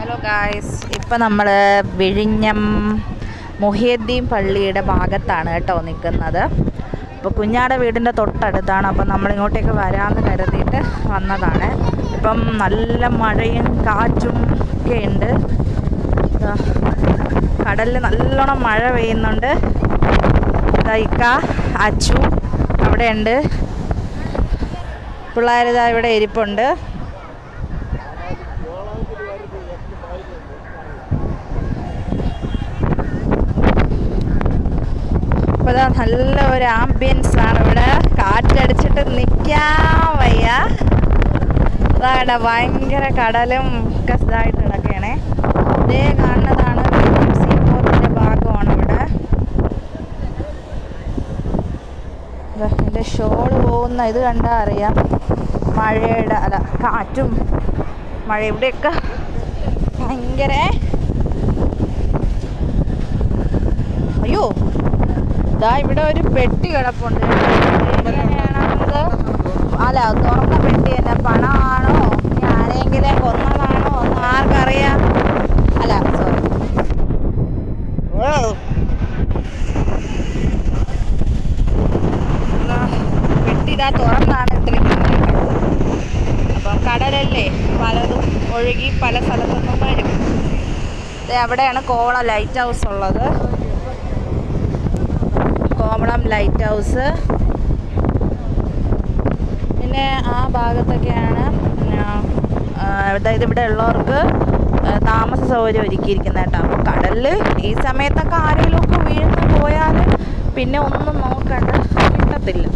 Hello guys ഇപ്പം നമ്മൾ വിഴിഞ്ഞം മുഹിയദ്ദീൻ പള്ളിയുടെ ഭാഗത്താണ് കേട്ടോ നിൽക്കുന്നത് അപ്പോൾ കുഞ്ഞാടെ വീടിന്റെ തൊട്ടടുത്താണ്. അപ്പം നമ്മളിങ്ങോട്ടേക്ക് വരാമെന്ന് കരുതിയിട്ട് വന്നതാണ്. ഇപ്പം നല്ല മഴയും കാറ്റും ഒക്കെ ഉണ്ട്. കടലിൽ നല്ലോണം മഴ പെയ്യുന്നുണ്ട്. തൈക്ക അച്ചു അവിടെ ഉണ്ട്. ഇവിടെ ഇരിപ്പുണ്ട്. അപ്പോൾ നല്ല ഒരു ആംബിയൻസ് ആണ് ഇവിടെ. കാറ്റടിച്ചിട്ട് നിൽക്കാൻ വയ്യ. അതാണ് ഭയങ്കര കടലും ഒക്കെ ഇതായിട്ട് കിടക്കണേ ഇതേ കാണുന്നതാണ് സീ പോർട്ടിന്റെ ഭാഗമാണ് ഇവിടെ. എന്റെ ഷോൾ പോകുന്ന ഇത് കണ്ടാൽ അറിയാം. മഴയുടെ അല്ല കാറ്റും മഴ ഇവിടെയൊക്കെ ഭയങ്കര. ഇതാ ഇവിടെ ഒരു പെട്ടി കിടപ്പുണ്ട്. അല്ല തുറന്ന പെട്ടി തന്നെ പണമാണോ? ഇനി ആരെങ്കിലും കൊന്നതാണോ? ഒന്ന് ആർക്കറിയാം. അല്ല സോറി പെട്ടി ഇതാ തുറന്നാണ് ഇട്ടിരിക്കുന്നത്. അപ്പം കടലല്ലേ? പലതും ഒഴുകി പല സ്ഥലത്തൊന്നും വരും ദേ അവിടെയാണ് കോള ലൈറ്റ് ഹൗസ് ഉള്ളത്. ലൈറ്റ് ഹൗസ് പിന്നെ ആ ഭാഗത്തൊക്കെയാണ് അതായത് ഇവിടെ ഉള്ളവർക്ക് താമസ സൗകര്യം ഒരുക്കിയിരിക്കുന്നത് കേട്ടോ. അപ്പോൾ കടലിൽ ഈ സമയത്തൊക്കെ ആരെങ്കിലുമൊക്കെ വീഴ്ന്നു പോയാൽ പിന്നെ ഒന്നും നോക്കണ്ട കിട്ടത്തില്ല.